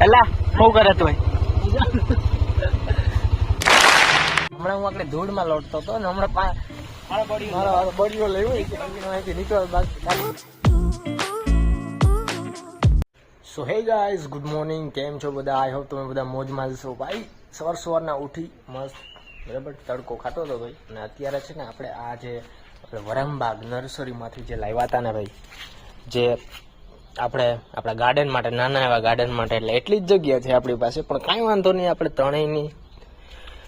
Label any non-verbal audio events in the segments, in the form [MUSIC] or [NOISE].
એલા શું કરે તું હમણાં હું આપણે ધૂળમાં લોટતો હતો ને હમણાં મારો બળીઓ લેવો અહીંથી નીકળો બાકી સો હે ગાઈઝ ગુડ મોર્નિંગ કેમ છો બધા? આઈ હોપ તમે બધા મોજમાં માલશો ભાઈ સવાર સવારના ઉઠી મસ્ત બરાબર તડકો ખાતો હતો ભાઈ. અને અત્યારે છે ને આપણે આ જે આપણે વરમબાગ નર્સરીમાંથી જે લાવ્યા હતા ને ભાઈ જે આપણે આપણા ગાર્ડન માટે, નાના એવા ગાર્ડન માટે, એટલે એટલી જ જગ્યા છે આપણી પાસે. પણ કાંઈ વાંધો નહીં, આપણે ત્રણેયની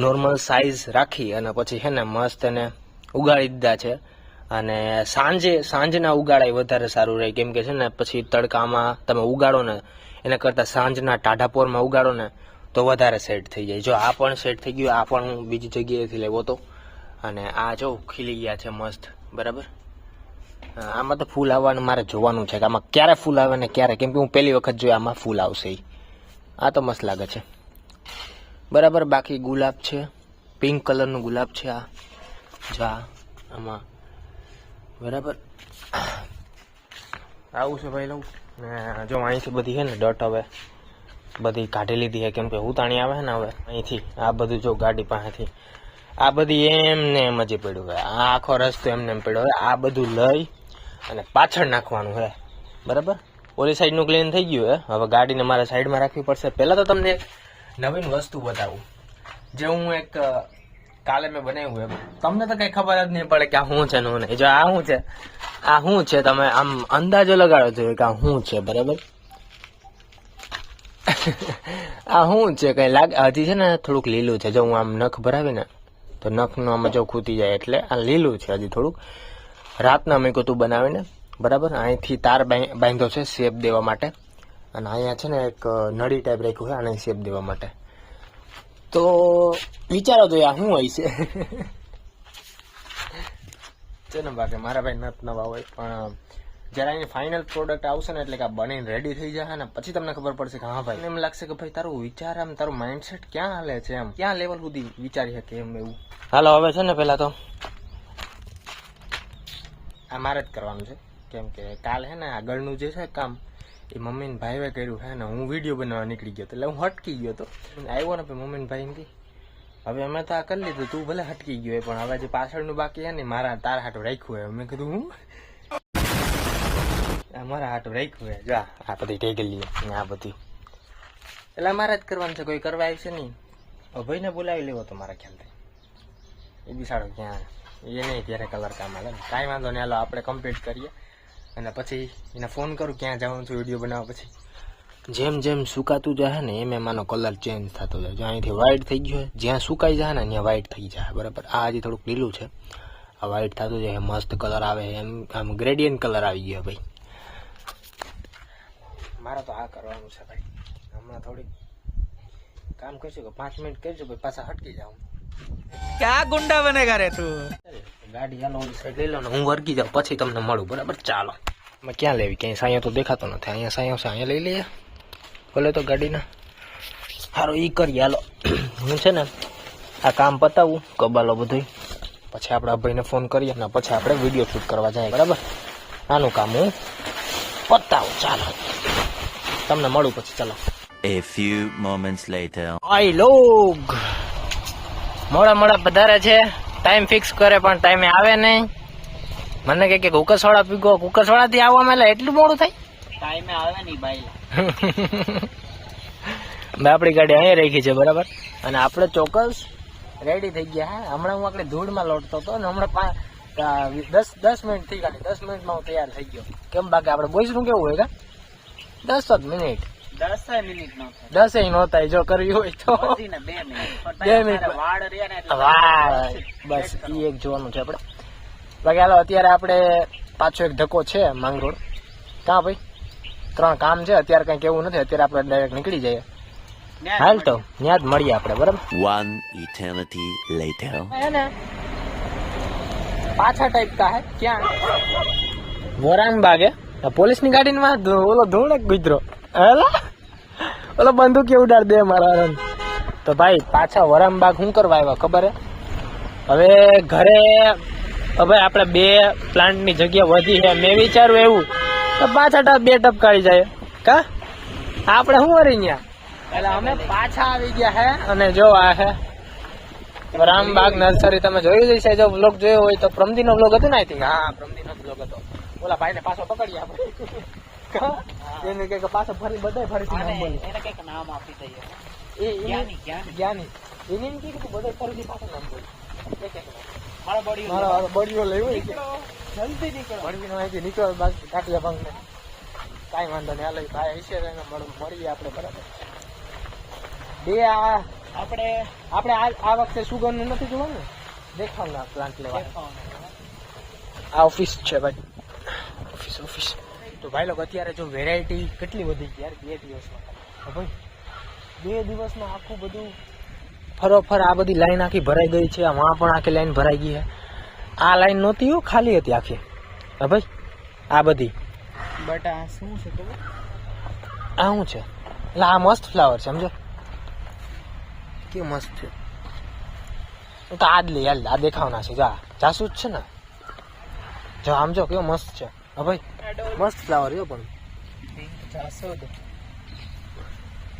નોર્મલ સાઇઝ રાખી અને પછી છે ને મસ્ત એને ઉગાડી દીધા છે. અને સાંજે, સાંજના ઉગાડાય વધારે સારું રહે. કેમ કે છે ને પછી તડકામાં તમે ઉગાડો ને, એના કરતાં સાંજના ટાઢાપોરમાં ઉગાડો ને, તો વધારે સેટ થઈ જાય. જો આ પણ સેટ થઈ ગયું, આ પણ હું બીજી જગ્યાએથી લેવો તો. અને આ જો ખીલી ગયા છે મસ્ત. બરાબર? આમાં તો ફૂલ આવવાનું મારે જોવાનું છે કે આમાં ક્યારે ફૂલ આવે ને ક્યારે? કેમ કે હું પહેલી વખત જોયું આમાં ફૂલ આવશે આ તો મસ્ત લાગે છે. બરાબર, બાકી ગુલાબ છે. પિંક કલરનું ગુલાબ છે આ. જા આમાં. બરાબર. આવું છે ભાઈ લઉં. ને જો અહીંથી બધી છે ને ડટ હવે. બધી કાઢી લીધી છે, કેમ કે ઉતાણી આવે ને હવે. અહીંથી, આ બધું જો ગાડી પાસેથી. આ બધી એમને એમ જ પડ્યું. હોય આ આખો રસ્તો એમને એમ પડ્યો. હોય આ બધું લઈ અને પાછળ નાખવાનું હે. બરાબર? ઓલી સાઈડનું ક્લીન થઈ ગયું હે. હવે ગાડીને મારે સાઈડમાં રાખવી પડશે. પહેલાં તો તમને એક નવીન વસ્તુ બતાવું. જે હું એક કાલે મેં બનાવ્યું એમ. તમને તો કંઈ ખબર જ નહીં પડે કે આ શું છે ને નહીં. જો આ શું છે? આ શું છે? તમે આમ અંદાજો લગાડો છો કે આ શું છે? બરાબર? [LAUGHS] આ શું છે? કંઈ લાગે, હજી છે ને થોડુંક લીલું છે. જો હું આમ નખ ભરાવી ને તો નખનું આમાં જો ખૂટી જાય એટલે આ લીલું છે હજી થોડુંક. રાતના અમે તું બનાવીને બરાબર? અહીંથી તાર બાંધ- બાંધ્યો છે શેપ દેવા માટે. અને અહીંયા છે ને એક નળી ટાઈપ રાખ્યું છે આને શેપ દેવા માટે. તો વિચારો તો આ શું હોય છે? છે ને બાકી મારા ભાઈ નત નવા હોય પણ જ્યારે એની ફાઇનલ પ્રોડક્ટ આવશે ને એટલે કે આ બનીને રેડી થઈ જશે ને પછી તમને ખબર પડશે કે હા ભાઈ એમ લાગશે કે ભાઈ તારું વિચાર આમ તારું માઇન્ડસેટ ક્યાં હાલે છે એમ? ક્યાં લેવલ સુધી વિચારી શકે એમ એવું? હાલો હવે છે ને પહેલાં તો આ મારે જ કરવાનું છે. કેમ કે કાલ હે ને આગળનું જે છે કામ એ મમ્મીને ભાઈએ કર્યું હે ને હું વીડિયો બનાવવા નીકળી ગયો તો એટલે હું હટકી ગયો તો આવ્યો ને પછી મમ્મીને ભાઈ એમ હવે અમે તો આ કરી લીધું તું ભલે હટકી ગયો હોય, પણ હવે જે પાછળનું બાકી હે ને મારા તારા હાટું રાખ્યું હોય. મેં કીધું હું? મારા હાટું રાખ્યું હે જો આ બધી ટેગલી ને આ બધી. એટલે મારે જ કરવાનું છે કોઈ કરવા આવશે નહીં. ભાઈને બોલાવી લેવો તો મારા ખ્યાલથી. એ બી સારો ક્યાં? એ નહીં ત્યારે કલર કામ આવે. કાંઈ વાંધો નહીં, હાલો, આપણે કમ્પ્લીટ કરીએ. અને પછી એને ફોન કરું, ક્યાં જવાનું છું વીડિયો બનાવવા પછી. જેમ જેમ સુકાતું જાય ને, એમ એમ આનો કલર ચેન્જ થતો જાય. જો અહીંથી વ્હાઈટ થઈ ગયો જ્યાં સુકાઈ જાય ને, ત્યાં વ્હાઈટ થઈ જાય બરાબર? આ હજી થોડુંક લીલું છે. આ વ્હાઈટ થતું જાય મસ્ત કલર આવે, એમ, આમ ગ્રેડિયન કલર આવી ગયો ભાઈ. મારે તો આ કરવાનું છે ભાઈ. હમણાં થોડીક કામ કરશું, કે પાંચ મિનિટ કરજો ભાઈ પાછા હટકી જાઉં. ક્યાં ગુંડા બનેગા રે તું? ગાડી ચાલો પછી તમને મળું ક્યાં લેવી? તો નથી. ને પતાવું કબાલો બધું પછી આપણા ભાઈને ફોન કરીએ ને પછી આપણે વીડિયો શૂટ કરવા જઈએ બરાબર? આનું કામ હું પતાવું. ચાલો. તમને મળું પછી ચાલો. A few moments later. I log. મોડા મોડા પધારે છે. ટાઈમ ફિક્સ કરે પણ ટાઈમે આવે નહીં. મને કે કે કુકર સોડા પીગો કુકર સોડા થી આવવામાં એટલે એટલું મોડું થાય? ટાઈમે આવે નહીં ભાઈ. આપણી ગાડી અહીંયા રાખી છે બરાબર? અને આપણે ચોક્કસ રેડી થઈ ગયા હે? હમણાં હું આપણે ધૂળમાં લોટતો હતો ને હમણાં દસ દસ મિનિટ થઈ ખાલી દસ મિનિટમાં હું તૈયાર થઈ ગયો. કેમ બાકી આપણે બોઈસનું કેવું હોય કા? દસ જ મિનિટ દસ મિનિટ નો દસ નો થાય જો કરવી હોય તો. બે મિનિટ વાળ બસ ઈ એક જોવાનું છે આપણે. બાકી હાલો અત્યારે આપણે પાછો એક ધક્કો છે માંગરોળ. કાં ભાઈ? ત્રણ કામ છે અત્યારે કઈ કેવું નથી અત્યારે આપણે ડાયરેક્ટ નીકળી જઈએ. હાલ તો ત્યાં જ મળીએ આપણે બરાબર? One eternity later. પાછા ટાઈપ કા હે? ક્યાં? વરાન બાગે. પોલીસની ગાડી માં ઓલો ધોળક ગુજરો. ઓલો બંદૂક ઉડાડ દે મારા. તો ભાઈ, પાછા વરામબાગ શું કરવા આવ્યા ખબર હે? હવે ઘરે, હવે આપણે બે પ્લાન્ટની જગ્યા વધી છે. મેં વિચાર્યું એવું, તો પાછા ટપ બે ટપ કાઢી જાય. કા? આપણે શું વરી ત્યાં એટલે અમે પાછા આવી ગયા હે, અને જો આ હે રામબાગ નર્સરી તમે જોયું છે જો બ્લોગ જોયો હોય તો પ્રમદી નો બ્લોગ હતો ને આઈ થિંક હા પ્રમદી નો બ્લોગ હતો. ઓલા ભાઈ ને પાછો પકડીએ આપણે. એને કે પાછા ફરી બધા ફરીથી નામ આને એને કંઈક નામ આપી દઈએ. એ જ્ઞાની જ્ઞાની. એને એમ કે બધા ફરીથી પાછા નામ બોલી એક એક નામ. મારો બોડી મારો આ બળીઓ લેવો જલ્દી નીકળો. બળવીનો અહીંથી નીકળો બાકી કાટિયા ભાંગ ને કાંઈ વાંધો નહીં. હાલે ભાઈ હશે એને મળીએ આપણે બરાબર? બે આ આપણે આપણે આ આ વખતે સુગરનું નથી જોવાનું? દેખાવના પ્લાન્ટ લેવા આ ઓફિસ છે ભાઈ. ઓફિસ ઓફિસ તો ભાઈ લોકો અત્યારે જો વેરાયટી કેટલી વધી ગઈ યાર બે દિવસમાં. ભાઈ બે દિવસમાં આખું બધું ફરોફર આ બધી લાઈન આખી ભરાઈ ગઈ છે વાં પણ આખી લાઈન ભરાઈ ગઈ છે. આ લાઈન નહોતી હો ખાલી હતી આખી. હા ભાઈ આ બધી. બટ આ શું છે તો આ શું છે? એટલે આ મસ્ત ફ્લાવર છે સમજો. કે મસ્ત છે? હું તો આ જ લઈ હાલ આ દેખાવના છે જા. જાસૂદ છે ને? જો આમ જો કેવો મસ્ત છે. હા ભાઈ મસ્ત ફ્લાવર રહ્યો પણ.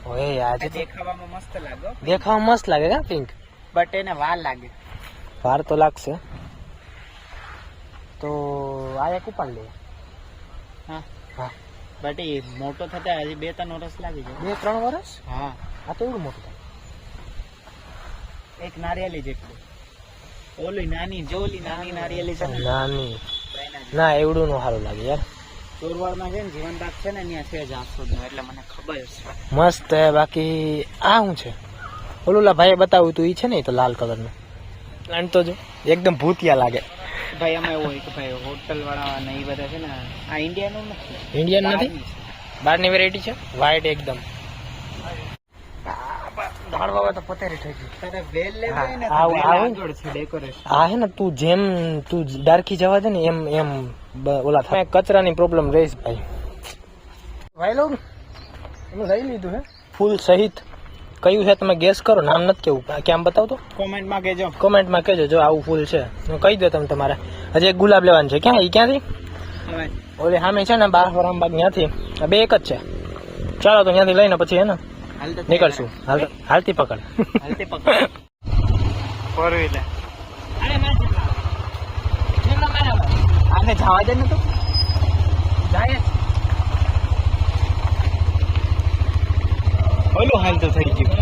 ઓએ યાર દેખાવામાં મસ્ત લાગો દેખાવામાં મસ્ત લાગે કા પિંક બટ એને વાર લાગે. વાર તો લાગશે. તો આ એક ઉપાડ લે. હા. હા. બટ એ મોટો થતા હજી બે ત્રણ વર્ષ લાગી જાય. બે ત્રણ વર્ષ હા. આ તો એવું મોટું થાય. એક નારિયેલી જેટલું. ઓલી નાની જોલી નાની નારિયેલી છે નાની. ના એવડું નો સારું લાગે યાર. ચોરવાડમાં છે ને જીવન છે ને ત્યાં છે જાસૂદ એટલે મને ખબર છે. મસ્ત હે બાકી આ શું છે? ઓલુલા ભાઈ ભાઈએ બતાવ્યું તું ઈ છે ને તો લાલ કલરનું? પ્લાન્ટ તો જો એકદમ ભૂતિયા લાગે. ભાઈ એમાં એવું હોય કે ભાઈ હોટલ વાળા ને એ બધા છે ને આ ઇન્ડિયાનું નથી. ઇન્ડિયન નથી? બહારની. વેરાયટી છે? વ્હાઈટ એકદમ. આ હે ને તું જેમ તું ડાર્કી જવા દે ને એમ એમ ઓલા થાય કચરાની પ્રોબ્લેમ રહીશ ભાઈ ભાઈ. લોગ એનું લઈ લીધું હે? ફૂલ સહિત. કયું છે તમે ગેસ કરો? નામ નથી કેવું. કેમ બતાવતો? કોમેન્ટમાં કહેજો. કોમેન્ટમાં કહેજો જો આવું ફૂલ છે. હું કહી દો તમે તમારે. હજી એક ગુલાબ લેવાનું છે. ક્યાં? એ ક્યાંથી? ઓલી સામે છે ને બાર રામબાગ ત્યાંથી આ બે એક જ છે. ચાલો તો ત્યાંથી લઈને પછી હે ને? નીકળશું. હાલ હાલતી પકડ. હાલતી પકડ. [LAUGHS] Four wheeler. અરે માર આને જવા દે ને તો? જાય. ઓલું હાલ તો થઈ ગયું.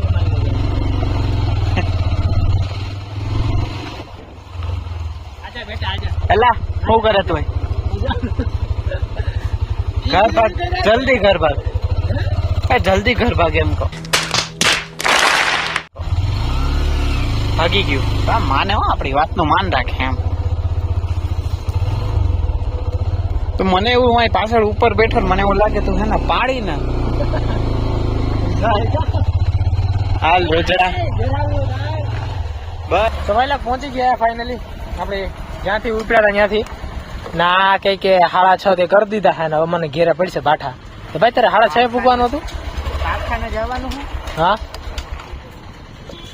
એલા શું કરે તું ઘર ભાગ જલ્દી ઘર ભાગ. એ જલ્દી ઘર ભાગ એમ કહો. ભાગી ગયું. હા માને હો આપણી વાતનું માન રાખે એમ. તો મને એવું હોય પાછળ ઉપર બેઠો મને એવું લાગે તું હે ને પાડી ને. હાલ રોજડા બસ. ભાઈ પહોંચી ગયા ફાઇનલી આપણે જ્યાંથી ઉપડ્યા હતા ત્યાંથી. ના કઈ કે હાડા છ તે કરી દીધા હે ને હવે મને ઘેરે પડશે બાઠા. તો ભાઈ તારે હાડા છ પૂગવાનું હતું? કારખાને જવાનું હું? હા?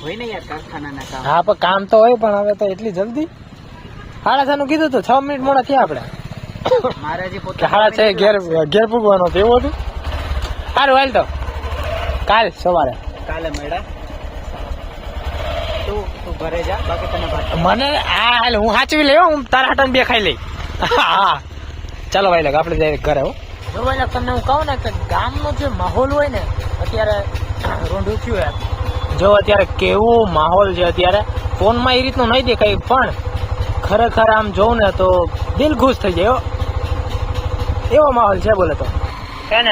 હોય ને યાર કારખાનાના કામ. હા પણ કામ તો હોય પણ હવે તો એટલી જલ્દી. હાડા છ નું કીધું તો છ મિનિટ મોડા થયા આપણે છ ઘેર ઘેર પૂગવાનું હતો એવું હતું સારું હાલ તો. કાલ સવારે. કાલે મેળા. મને આ હાલ હું સાચવી લઈ હો, હું તારા હાટાને બે ખાઈ લઈ. હા. ચાલો ભાઈ લાગ આપણે ઘરે હો. જો ભાઈ તમને હું કહું ને કે ગામનો જે માહોલ હોય ને અત્યારે રોંઢું થયું યાર જો અત્યારે કેવો માહોલ છે અત્યારે. ફોનમાં એ રીતનું નહીં દેખાય પણ ખરેખર આમ જોઉં ને તો દિલ ખુશ થઈ જાય હો. એવો માહોલ છે, બોલે તો. છે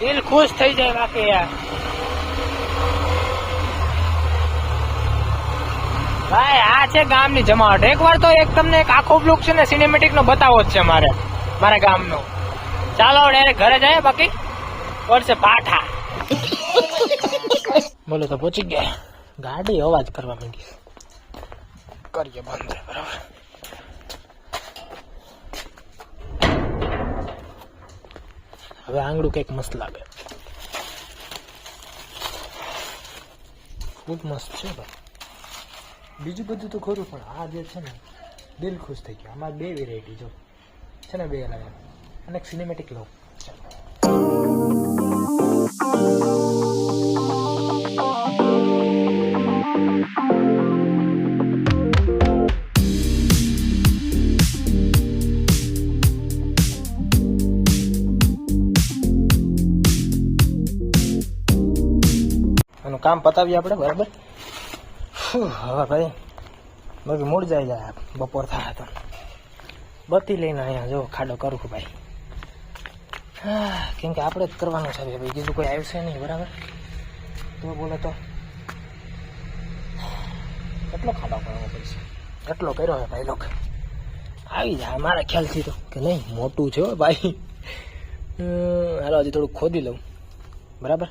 દિલ ખુશ થઈ જાય બાકી યાર. ભાઈ, આ છે ગામની જમાવટ. એકવાર તો એક તમને એક આખો બ્લોક છે ને સિનેમેટિક નો બતાવો જ છે મારે, મારા ગામનો. ચાલો ડાયરેક્ટ ઘરે જાય બાકી? પડશે પાઠા. બોલો તો, પહોંચી ગયા. ગાડી અવાજ કરવા માંગી કરીએ બંધ, બરાબર? હવે આંગળું કંઈક મસ્ત લાગે. ખૂબ મસ્ત છે ભાઈ. બીજું બધું તો ખરું, પણ આ જે છે ને, દિલ ખુશ થઈ ગયું. આમાં બે વેરાયટી જો. છે ને બે અલગ અને એક સિનેમેટિક લો Thank you. કામ પતાવીએ આપણે બરાબર? હવે ભાઈ બાકી મૂળ જાય જાય બપોર થાય તો. બત્તી લઈને અહીંયા જો ખાડો કરું ભાઈ. હા, કેમ કે આપણે જ કરવાનું છે ભાઈ બીજું કોઈ આવશે નહીં બરાબર? તો બોલે તો કેટલો ખાડો કરવો પડશે? એટલો કર્યો છે ભાઈ લોક? આવી જાય મારા ખ્યાલથી તો. કે નહીં મોટું છે હો ભાઈ. હાલો હજી થોડું ખોદી લઉં. બરાબર?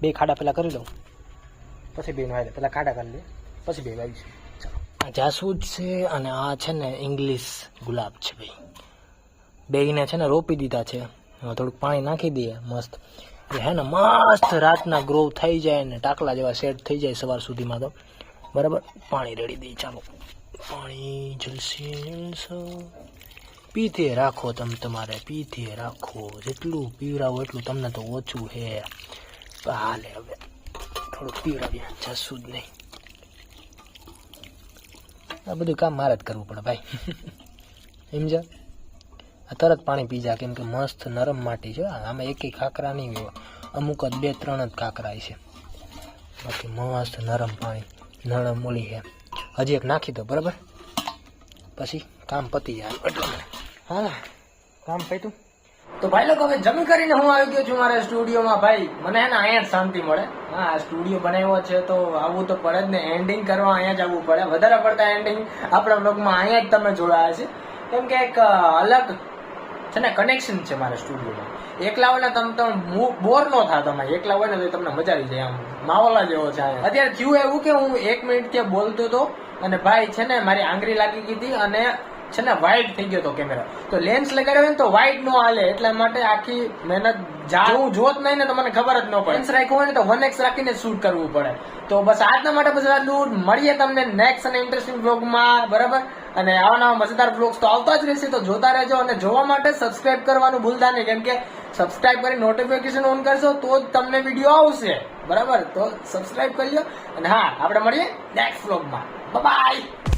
બે ખાડા પહેલાં કરી લઉં. પછી બે વાવી પહેલાં ખાડા કરી લે. પછી બે વાવીશું. ચાલો. આ જાસૂદ છે અને આ છે ને ઇંગ્લિશ ગુલાબ છે ભાઈ. બેયને છે ને રોપી દીધા છે. થોડુંક પાણી નાખી દઈએ. મસ્ત. હે ને મસ્ત રાતના ગ્રો થઈ જાય ને ટાકલા જેવા સેટ થઈ જાય સવાર સુધીમાં તો. બરાબર? પાણી રેડી દઈએ. ચાલો. પાણી જલસે જલસો. પીતે રાખો તમે તમારે. પીતે રાખો. જેટલું પીવરાવો એટલું તમને તો ઓછું હે. તો હાલે હવે. થોડુંક પીવડાવીએ જશું જ નહીં. આ બધું કામ મારે જ કરવું પડે ભાઈ. સમજા આ તરત પાણી પી જા, કેમ કે મસ્ત નરમ માટી છે આમાં એક એક ખાકરા નહીં હોય. અમુક જ બે ત્રણ જ ખાકરા છે. બાકી મસ્ત નરમ પાણી, નરમ મૂલી છે. હજી એક નાખી દો, બરાબર? પછી કામ પતી જાય. હા, કામ પત્યું તો ભાઈ લોકો, હવે જમી કરીને હું આવી ગયો છું મારા સ્ટુડિયોમાં. ભાઈ, મને એને અહીંયા જ શાંતિ મળે. હા સ્ટુડિયો બનાવ્યો છે તો આવવું તો પડે જ ને. એન્ડિંગ કરવા અહીંયા જ આવવું પડે. વધારે પડતા એન્ડિંગ આપણા બ્લોગમાં અહીંયા જ તમે જોડાયા છે. કેમ કે એક અલગ છે ને કનેક્શન છે મારા સ્ટુડિયોમાં. એકલા હોય ને તમે તમે બોર ન થાય તમારે એકલા હોય ને તો તમને મજા આવી જાય આમ. માહોલ જેવો છે. અત્યારે થયું એવું કે હું એક મિનિટ ત્યાં બોલતો હતો અને ભાઈ છે ને મારી આંગળી લાગી ગઈ હતી અને છે ને વાઇડ થઈ ગયો હતો કેમેરા તો લેન્સ લગાડ્યો હોય ને તો વાઇડ નો હાલે. એટલા માટે આખી મહેનત જાણવું હું જોત નહીં ને તો મને ખબર જ ન પડે. લેન્સ રાખ્યું હોય ને તો વન એક્સ રાખીને શૂટ કરવું પડે. તો બસ આજના માટે બસ આટલું મળીએ તમને નેક્સ્ટ અને ઇન્ટરેસ્ટિંગ બ્લોગમાં બરાબર? અને આવા નવા મજેદાર બ્લોગ્સ તો આવતા જ રહેશે તો જોતા રહેજો અને જોવા માટે સબસ્ક્રાઇબ કરવાનું ભૂલતા નહીં. કેમ કે સબસ્ક્રાઇબ કરી નોટિફિકેશન ઓન કરશો તો જ તમને વીડિયો આવશે. બરાબર? તો સબસ્ક્રાઇબ કરી લો. અને હા આપણે મળીએ નેક્સ્ટ બ્લોગમાં બાય